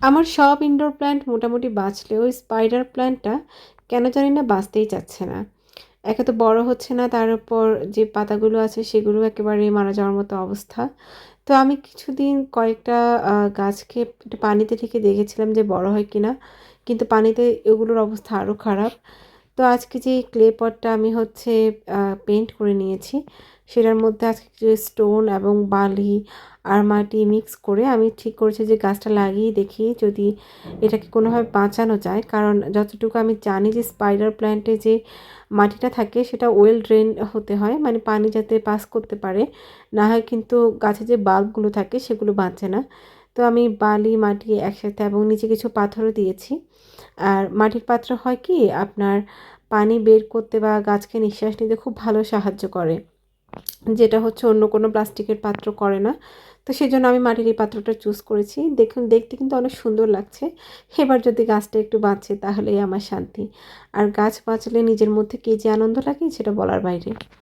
আমার সব indoor plant মোটামুটি বাঁচলেও স্পাইডার প্ল্যান্টটা কেন জানি না বাঁচতেই চাচ্ছে না। একে তো বড় হচ্ছে না, তার উপর যে পাতাগুলো আছে সেগুলো একেবারে মারা যাওয়ার মতো অবস্থা। তো আমি কিছুদিন কয়েকটা গাছকে একটু পানিতে রেখে দেখেছিলাম যে বড় হয় কি না কিন্তু পানিতে এগুলোর অবস্থা আরও খারাপ। তো আজকে যে ক্লে পটটা আমি হচ্ছে পেন্ট করে নিয়েছি, সেটার মধ্যে আজকে কিছু স্টোন এবং বালি আর মাটি মিক্স করে আমি ঠিক করেছি যে গাছটা লাগিয়ে দেখি যদি এটাকে কোনোভাবে বাঁচানো যায়। কারণ যতটুকু আমি জানি যে স্পাইডার প্ল্যান্টে যে মাটিটা থাকে সেটা ওয়েল ড্রেন হতে হয় মানে পানি যাতে পাস করতে পারে, না হয় কিন্তু গাছে যে বাল্বগুলো থাকে সেগুলো বাঁচে না। তো আমি বালি, মাটি একসাথে এবং নিচে কিছু পাথরও দিয়েছি। আর মাটির পাত্র হয় কি, আপনার পানি বের করতে বা গাছকে নিঃশ্বাস নিতে খুব ভালো সাহায্য করে। যেটা হচ্ছে অন্য কোনো প্লাস্টিকের পাত্র করে না। তো সেই জন্য আমি মাটির এই পাত্রটা চুজ করেছি। দেখুন, দেখতে কিন্তু অনেক সুন্দর লাগছে। এবার যদি গাছটা একটু বাঁচে, তাহলেই আমার শান্তি। আর গাছ বাঁচলে নিজের মধ্যে কী যে আনন্দ লাগে, সেটা বলার বাইরে।